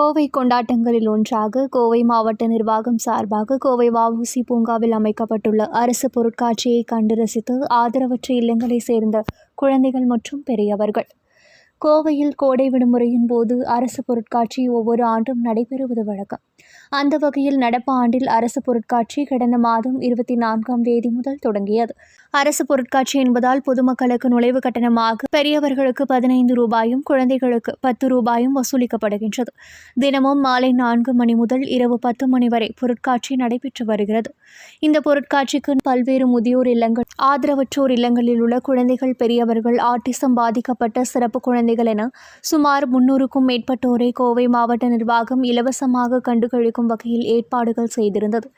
கோவை கொண்டாட்டங்களில் ஒன்றாக கோவை மாவட்ட நிர்வாகம் சார்பாக கோவை வஉசி பூங்காவில் அமைக்கப்பட்டுள்ள அரசு பொருட்காட்சியை கண்டு ரசித்து ஆதரவற்ற இல்லங்களைச் சேர்ந்த குழந்தைகள் மற்றும் பெரியவர்கள். கோவையில் கோடை விடுமுறையின் போது அரசு பொருட்காட்சி ஒவ்வொரு ஆண்டும் நடைபெறுவது வழக்கம். அந்த வகையில் நடப்பு ஆண்டில் அரசு பொருட்காட்சி கடந்த மாதம் இருபத்தி நான்காம் தேதி முதல் தொடங்கியது. அரசு பொருட்காட்சி என்பதால் பொதுமக்களுக்கு நுழைவு கட்டணமாக பெரியவர்களுக்கு பதினைந்து ரூபாயும் குழந்தைகளுக்கு பத்து ரூபாயும் வசூலிக்கப்படுகின்றது. தினமும் மாலை நான்கு மணி முதல் இரவு பத்து மணி வரை பொருட்காட்சி நடைபெற்று வருகிறது. இந்த பொருட்காட்சிக்கு பல்வேறு முதியோர் இல்லங்கள் ஆதரவற்றோர் இல்லங்களில் உள்ள குழந்தைகள் பெரியவர்கள் ஆட்டிசம் பாதிக்கப்பட்ட சிறப்பு குழந்தை குழந்தைகள் என சுமார் முன்னூறுக்கும் மேற்பட்டோரை கோவை மாவட்ட நிர்வாகம் இலவசமாக கண்டுகளிக்கும் வகையில் ஏற்பாடுகள் செய்திருந்தது.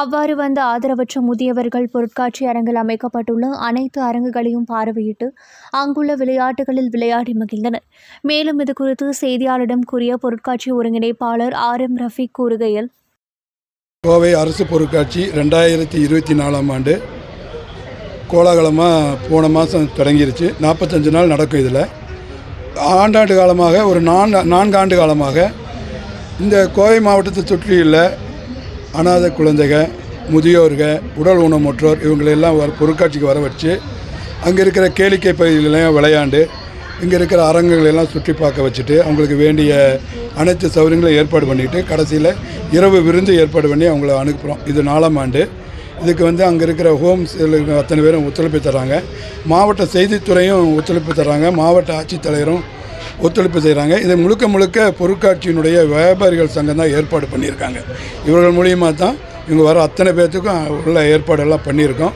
அவ்வாறு வந்த ஆதரவற்ற முதியவர்கள் பொருட்காட்சி அரங்கில் அமைக்கப்பட்டுள்ள அனைத்து அரங்குகளையும் பார்வையிட்டு அங்குள்ள விளையாட்டுகளில் விளையாடி மகிழ்ந்தனர். மேலும் இது குறித்து செய்தியாளரிடம் கூறிய பொருட்காட்சி ஒருங்கிணைப்பாளர் ஆர் எம் ரஃபீக் கூறுகையில் கோவை அரசு பொருட்காட்சி ரெண்டாயிரத்தி இருபத்தி நாலாம் ஆண்டு கோலாகலமாக போன மாதம் தொடங்கிருச்சு. நாற்பத்தஞ்சு நாள் நடக்கும் இதில். ஆண்டாண்டு காலமாக ஒரு நான் நான்கு ஆண்டு காலமாக இந்த கோவை மாவட்டத்தை சுற்றியுள்ள அனாதை குழந்தைக முதியோர்கள் உடல் ஊனமுற்றோர் இவங்களெல்லாம் வர பொருட்காட்சிக்கு வர வச்சு அங்கே இருக்கிற கேளிக்கை பகுதிகளெல்லாம் விளையாண்டு இங்கே இருக்கிற அரங்குகளெல்லாம் சுற்றி பார்க்க வச்சுட்டு அவங்களுக்கு வேண்டிய அனைத்து சௌகரியங்களும் ஏற்பாடு பண்ணிட்டு கடைசியில் இரவு விருந்து ஏற்பாடு பண்ணி அவங்கள அனுப்புகிறோம் இது நாலாம் ஆண்டு. இதுக்கு வந்து அங்கே இருக்கிற ஹோம்ஸ் அத்தனை பேரும் ஒத்துழைப்பு தராங்க மாவட்ட செய்தித்துறையும் ஒத்துழைப்பு தராங்க மாவட்ட ஆட்சித்தலைவரும் ஒத்துழைப்பு செய்கிறாங்க இதை முழுக்க முழுக்க பொருட்காட்சியினுடைய வியாபாரிகள் சங்கம் தான் ஏற்பாடு பண்ணியிருக்காங்க. இவர்கள் மூலியமாக தான் இவங்க வர அத்தனை பேர்த்துக்கும் உள்ள ஏற்பாடெல்லாம் பண்ணியிருக்கோம்.